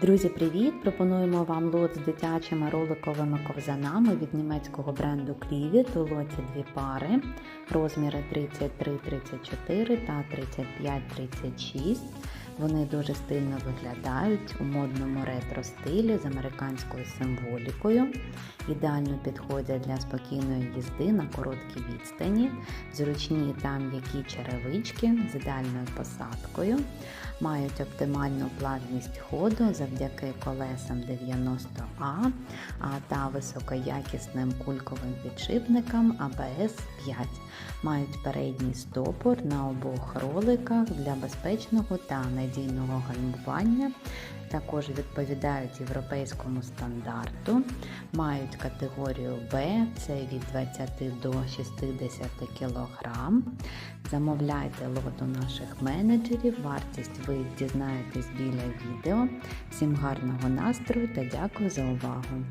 Друзі, привіт! Пропонуємо вам лот з дитячими роликовими ковзанами від німецького бренду Крівіт. У лоті дві пари, розміри 33-34 та 35-36. Вони дуже стильно виглядають у модному ретро стилі з американською символікою. Ідеально підходять для спокійної їзди на короткій відстані, зручні та м'які черевички з ідеальною посадкою, мають оптимальну плавність ходу завдяки колесам 90А та високоякісним кульковим підшипникам ABS 5. Мають передній стопор на обох роликах для безпечного та надійного гальмування. Також відповідають європейському стандарту, мають категорію Б, це від 20 до 60 кг. Замовляйте лоту наших менеджерів, вартість ви дізнаєтесь біля відео. Всім гарного настрою та дякую за увагу!